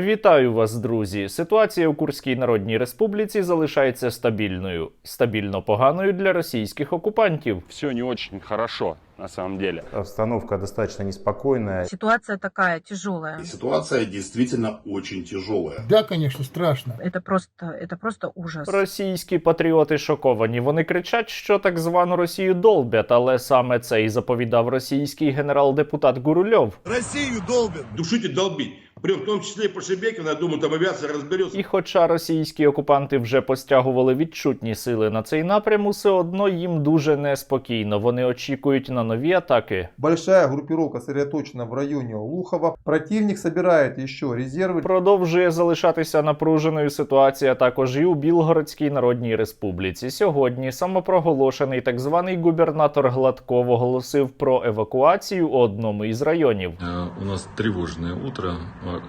Вітаю вас, друзі! Ситуація у Курській Народній Республіці залишається стабільною, стабільно поганою для російських окупантів. все не очень хорошо на самом деле. Обстановка достаточно неспокойная. Ситуация такая тяжелая. Ситуация действительно очень тяжелая. Да, конечно, страшно. Это просто, это просто ужас. Російські патріоти шоковані. Вони кричать, що так звану Росію долбять, але саме це і заповідав російський генерал-депутат Гурульов. Россию долбят. душить и долбить. Прям в том числе и по Шебекину, я думаю, там авиация разберется. І хоча російські окупанти вже постягували відчутні сили на цей напрям, усе одно їм дуже неспокійно. Вони очікують на нові атаки. Большая группировка сосредоточена в районе Лухова. Противник собирает еще резервы. Продовжує залишатися напруженою ситуація також і у Білгородській Народній Республіці. Сьогодні самопроголошений так званий губернатор Гладков оголосив про евакуацію у одному із районів. Э, У нас тревожное утро.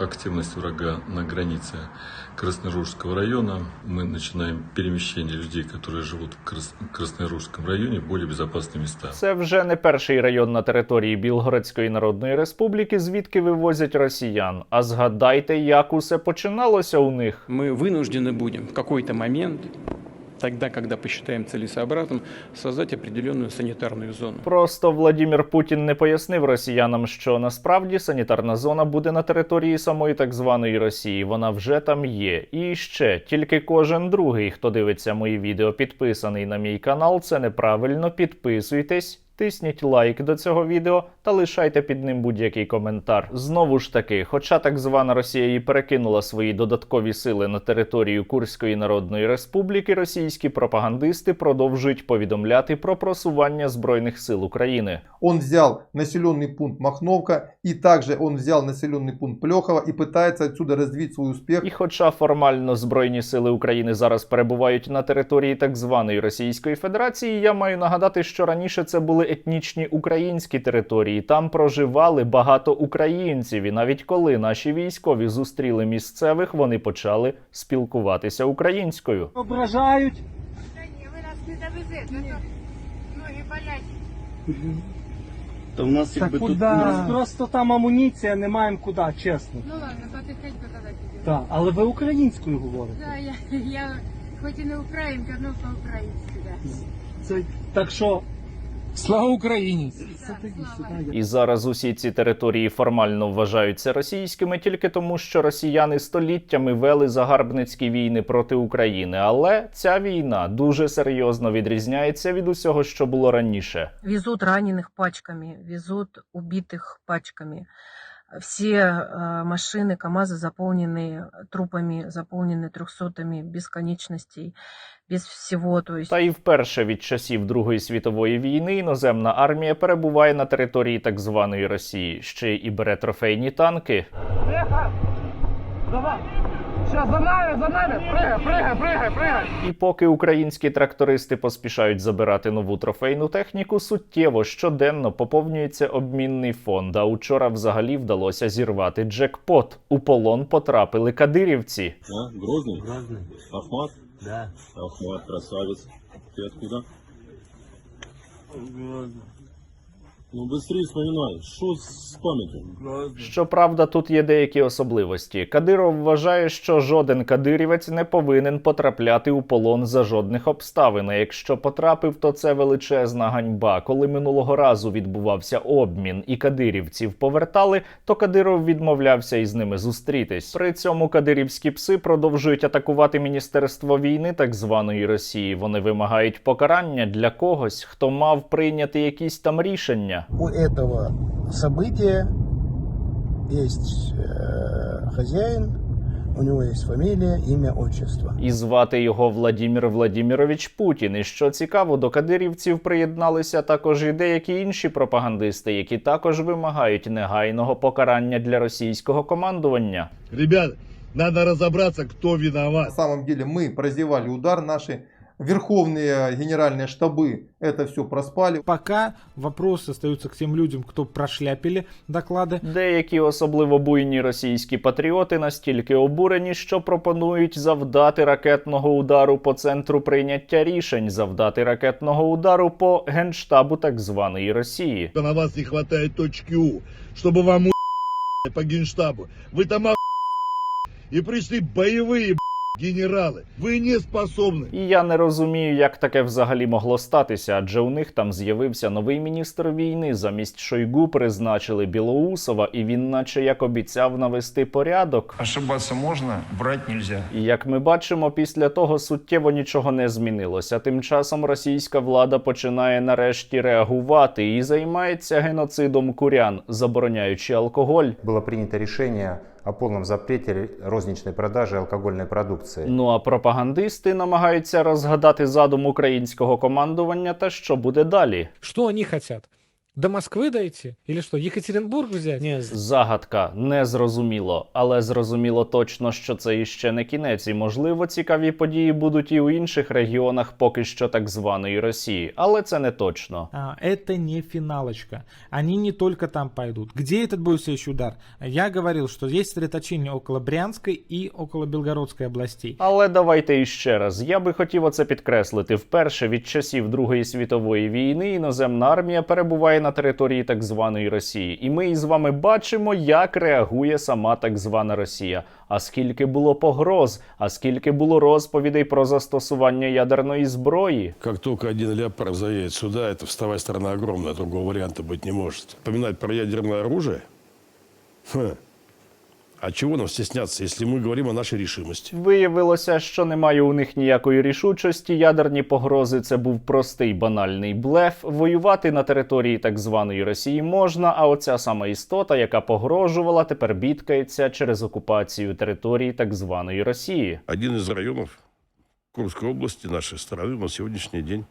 А- Активность врага на границе Красноружского района. Мы начинаем перемещение людей, которые живут в Крас- Красноружском районе, в более безопасные места. Це вже не перший район на території Білгородської Народної Республіки, звідки вивозять росіян. А згадайте, як усе починалося у них. мы вынуждены будем в какой-то момент, тогда, когда посчитаем целесообразным, создать определенную санитарную зону. Просто Владимир Путін не пояснив росіянам, що насправді санітарна зона буде на території самої так званої Росії. Вона вже там є. І ще тільки кожен другий, хто дивиться мої відео, підписаний на мій канал. Це неправильно. Підписуйтесь. Тисніть лайк до цього відео та лишайте під ним будь-який коментар. Знову ж таки, хоча так звана Росія і перекинула свої додаткові сили на територію Курської Народної Республіки, російські пропагандисти продовжують повідомляти про просування збройних сил України. Он взял населенный пункт Махновка и также он взял населенный пункт Плехова и пытается отсюда развить свой успех. І хоча формально збройні сили України зараз перебувають на території так званої Російської Федерації, я маю нагадати, що раніше це були етнічні українські території. Там проживали багато українців, і навіть коли наші військові зустріли місцевих, вони почали спілкуватися українською. Ображають. Ви нас не довезете, ноги болять. Да у нас Так куди? Просто там амуніція, не маємо куди, чесно. Ну ладно, потихеньку тоді підемо. Так, але ви українською говорите. Да, я, я хоч і не українка, але по-українськи, да. Це, так що, слава Україні! І зараз усі ці території формально вважаються російськими тільки тому, що росіяни століттями вели загарбницькі війни проти України. Але ця війна дуже серйозно відрізняється від усього, що було раніше. Візут ранених пачками, візут убитих пачками. Все э, машины КАМАЗы заполнены трупами, заполнены трехсотами бесконечностей, без всего. То есть Та і вперше від часів Другої світової війни іноземна армія перебуває на території так званої Росії, ще й і бере трофейні танки. І поки українські трактористи поспішають забирати нову трофейну техніку, суттєво щоденно поповнюється обмінний фонд. А учора взагалі вдалося зірвати джекпот. У полон потрапили кадирівці. А? Грозный? Грозный. Ахмат? Да. Ахмат, красавец. Ты откуда? Ну быстрее вспоминай, что с памятью? Щоправда, тут є деякі особливості. Кадиров вважає, що жоден кадирівець не повинен потрапляти у полон за жодних обставин. А якщо потрапив, то це величезна ганьба. Коли минулого разу відбувався обмін і кадирівців повертали, то Кадиров відмовлявся із ними зустрітись. При цьому кадирівські пси продовжують атакувати міністерство війни так званої Росії. Вони вимагають покарання для когось, хто мав прийняти якісь там рішення У этого события есть э, хозяин, у него есть фамилия, имя, отчество. І звати його Владімір Владімірович Путін. І що цікаво, до кадирівців приєдналися також і деякі інші пропагандисти, які також вимагають негайного покарання для російського командування. Ребят, надо разобраться, кто На виноват. самом деле мы прозевали удар, наши верховные генеральные штабы это все проспали. Пока вопрос остается к тем людям, кто прошляпили доклады. Деякі особливо буйні російські патріоти настільки обурені, що пропонують завдати ракетного удару по центру прийняття рішень, завдати ракетного удару по генштабу так званої Росії. На вас не хватает точки У, чтобы вам у по генштабу. Вы там и пришли боевые б***ь, генералы. Вы не способны. І я не розумію, як таке взагалі могло статися, адже у них там з'явився новий міністр війни. Замість Шойгу призначили Білоусова, і він, наче як обіцяв, навести порядок. Ошибаться можно, брать нельзя. І як ми бачимо, після того суттєво нічого не змінилося. Тим часом російська влада починає нарешті реагувати і займається геноцидом курян, забороняючи алкоголь. Было принято решение о повному запреті рознічної продажі алкогольної продукції. Ну а пропагандисти намагаються розгадати задум українського командування та що буде далі. Що вони хотят? До Москвы дойти? Или что, Екатеринбург взять? Не, Загадка не зрозуміло, але зрозуміло точно, що це іще не кінець, і можливо цікаві події будуть і у інших регіонах поки що так званої Росії, але це не точно. А, это не финалочка. Они не только там пойдут. Где этот будет следующий удар? Я говорил, что есть сосредоточение около Брянской и около Белгородской областей. Але давайте іще раз. Я би хотів оце підкреслити. Вперше від часів Другої світової війни іноземна армія перебуває на території так званої Росії, і ми із вами бачимо, як реагує сама так звана Росія. А скільки було погроз, а скільки було розповідей про застосування ядерної зброї. Як тільки один леопард заїде сюди, это вставая сторона огромна, другого варіанту бути не може. Пам'ятати про ядерне оружие? Хм. А чего нам стесняться, если мы говорим о нашей решимости? Виявилося, що немає у них ніякої рішучості. Ядерні погрози це був простий банальний блеф. Воювати на території так званої Росії можна. А оця сама істота, яка погрожувала, тепер бідкається через окупацію території так званої Росії. Один из районов Курской области нашей страны на сегодняшний день,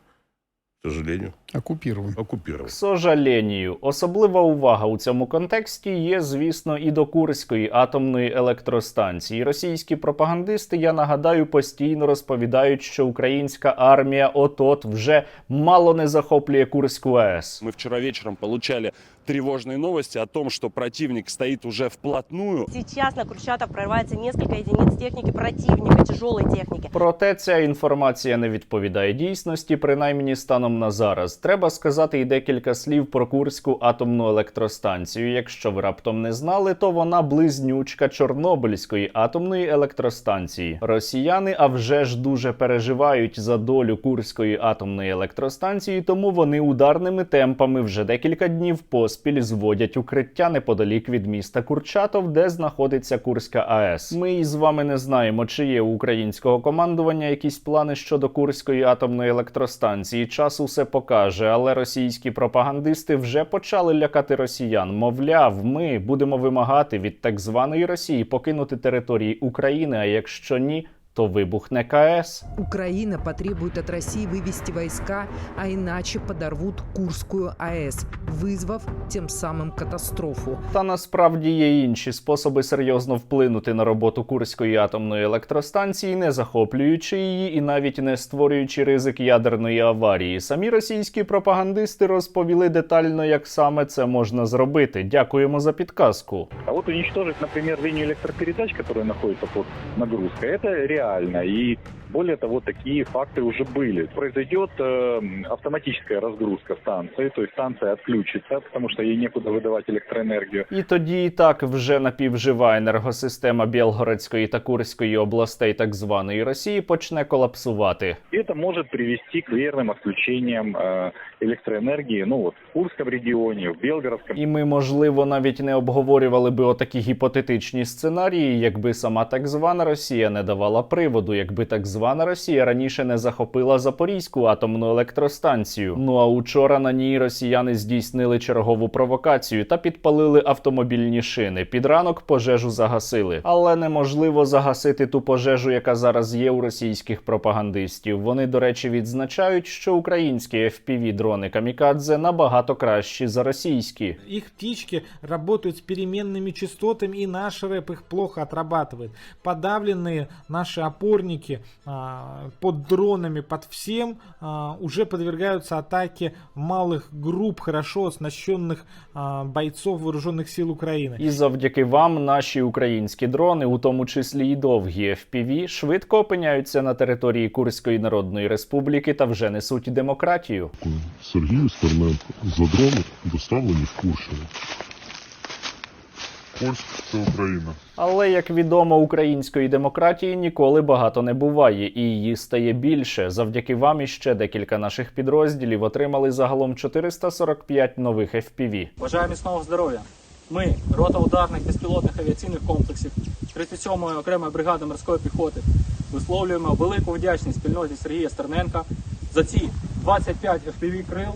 к сожалению, Оккупирован. оккупирован. К сожалению, особлива увага у цьому контексті є, звісно, і до Курської атомної електростанції. Російські пропагандисти, я нагадаю, постійно розповідають, що українська армія от-от вже мало не захоплює Курську АЕС. Ми вчора вечором получали тревожные новости о том, что противник стоит уже вплотную. Сейчас на Курчатов прорывается несколько единиц техники противника, тяжелой техники. Проте ця інформація не відповідає дійсності, принаймні станом на зараз. Треба сказати і декілька слів про Курську атомну електростанцію. Якщо ви раптом не знали, то вона близнючка Чорнобильської атомної електростанції. Росіяни, а вже ж дуже переживають за долю Курської атомної електростанції, тому вони ударними темпами вже декілька днів поспіль зводять укриття неподалік від міста Курчатов, де знаходиться Курська АЕС. Ми із вами не знаємо, чи є у українського командування якісь плани щодо Курської атомної електростанції. Час усе покаже, але російські пропагандисти вже почали лякати росіян. Мовляв, ми будемо вимагати від так званої Росії покинути території України. А якщо ні, то вибухне КАЕС. Украина потребует от России вывести войска, а иначе подорвут Курскую АЭС, вызвав тем самым катастрофу. Та насправді є інші способи серйозно вплинути на роботу Курської атомної електростанції, не захоплюючи її і навіть не створюючи ризик ядерної аварії. Самі російські пропагандисти розповіли детально, як саме це можна зробити. Дякуємо за підказку. А вот уничтожить, например, линию электропередач, которая находится под нагрузкой, это реально. И более того, такие факты уже были. Произойдет э, автоматическая разгрузка станции, то есть станция отключится, потому что ей некуда выдавать электроэнергию. І тоді і так вже напівжива енергосистема Білгородської та Курської областей так званої Росії почне колапсувати. И это может привести к верным отключениям э, электроэнергии, ну вот в Курском регионе, в Белгородском. І ми, можливо, навіть не обговорювали би отакі гіпотетичні сценарії, якби сама так звана Росія не давала приводу, якби так звана Росія раніше не захопила Запорізьку атомну електростанцію. Ну а учора на ній росіяни здійснили чергову провокацію та підпалили автомобільні шини. Під ранок пожежу загасили, але неможливо загасити ту пожежу, яка зараз є у російських пропагандистів. Вони, до речі, відзначають, що українські fpv дрони камікадзе набагато кращі за російські. Их птички работают с переменными частотами, и наш рэп их плохо отрабатывает. Подавленные наши опорники а, под дронами, под всем, а, уже подвергаются атаке малых групп, хорошо оснащенных а, бойцов вооруженных сил Украины. І завдяки вам наші українські дрони, у тому числі і довгі FPV, швидко опиняються на території Курської Народної Республіки та вже несуть демократію. Сергію Стерненко за дрони доставлені в Курщину. Курск це Україна. Але як відомо, української демократії ніколи багато не буває, і її стає більше. Завдяки вам і ще декілька наших підрозділів отримали загалом 445 нових FPV. Бажаю міцного здоров'я. Ми, рота ударних безпілотних авіаційних комплексів 37-ї окремої бригади морської піхоти, висловлюємо велику вдячність спільноті Сергія Стерненка за ці 25 FPV крил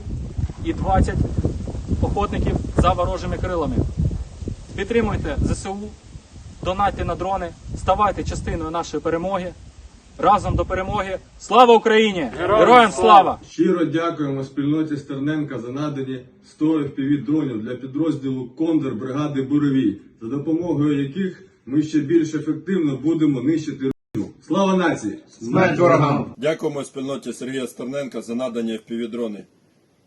і 20 охотників за ворожими крилами. Підтримуйте ЗСУ, донатьте на дрони, ставайте частиною нашої перемоги. Разом до перемоги. Слава Україні! Героям слава! Щиро дякуємо спільноті Стерненка за надані 100 FPV дронів для підрозділу Кондор бригади Буровій, за допомогою яких ми ще більш ефективно будемо нищити. Слава нації! Смерть ворогам! Дякуємо спільноті Сергія Стерненка за надані FPV дрони,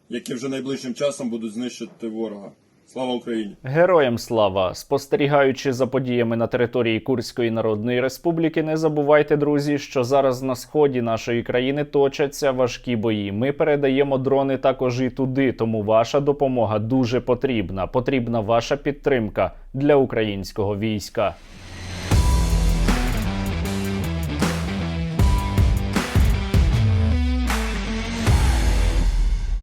які вже найближчим часом будуть знищити ворога. Слава Україні! Героям слава! Спостерігаючи за подіями на території Курської Народної Республіки, не забувайте, друзі, що зараз на сході нашої країни точаться важкі бої. Ми передаємо дрони також і туди, тому ваша допомога дуже потрібна. Потрібна ваша підтримка для українського війська.